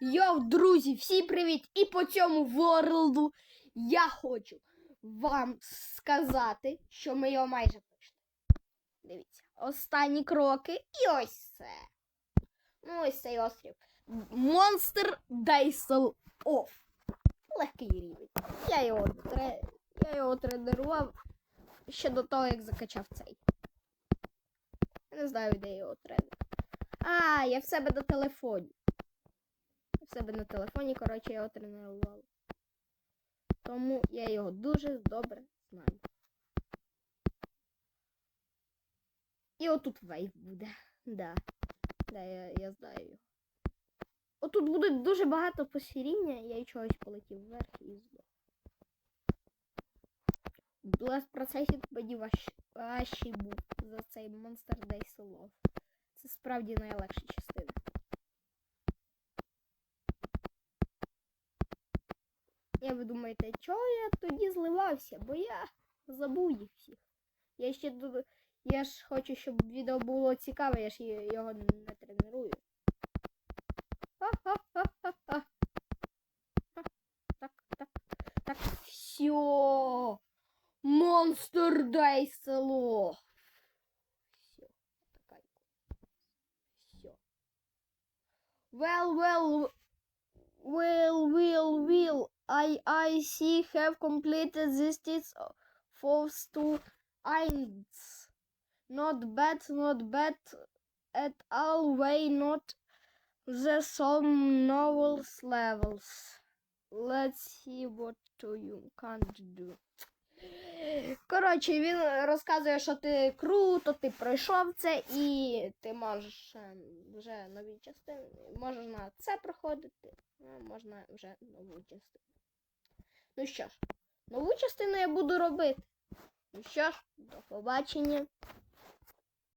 Йоу, друзі, всім привіт! І по цьому ворлду я хочу вам сказати, що ми його майже пройшли. Дивіться, останні кроки і ось це. Ну, ось цей острів. Monster Daisel Off. Легкий рівень. Я його, тре... я його тренував ще до того, як закачав цей. Не знаю, де його тренер. А, я в себе на телефоні. В себе на телефоні, коротше, я його тренувала. Тому я його дуже добре знаю. І отут вейв буде. Да. Да, я, я знаю його. Отут буде дуже багато посіріння, я й чогось полетів вверх і здох. Blast Processing мені важчий був за цей Monster Day Solo. Це справді найлегша Я ви думаєте, чого я тоді зливався? Бо я забув їх всіх. Я ще я ж хочу, щоб відео було цікаве, я ж його не тренирую. Ха-ха-ха-ха-ха. Так, так, так. Все. Монстр дай село. Все. Все. Well, well, well, will, will. I, I see have completed this test force to einds. Not bad, not bad at all. Way not the some novels levels. Let's see what you can't do. Коротше, він розказує, що ти круто, ти пройшов це і ти можеш е, вже нові частини. Можеш на це проходити, а можна вже нову частину. Ну що ж, нову частину я буду робити. Ну що ж, до побачення.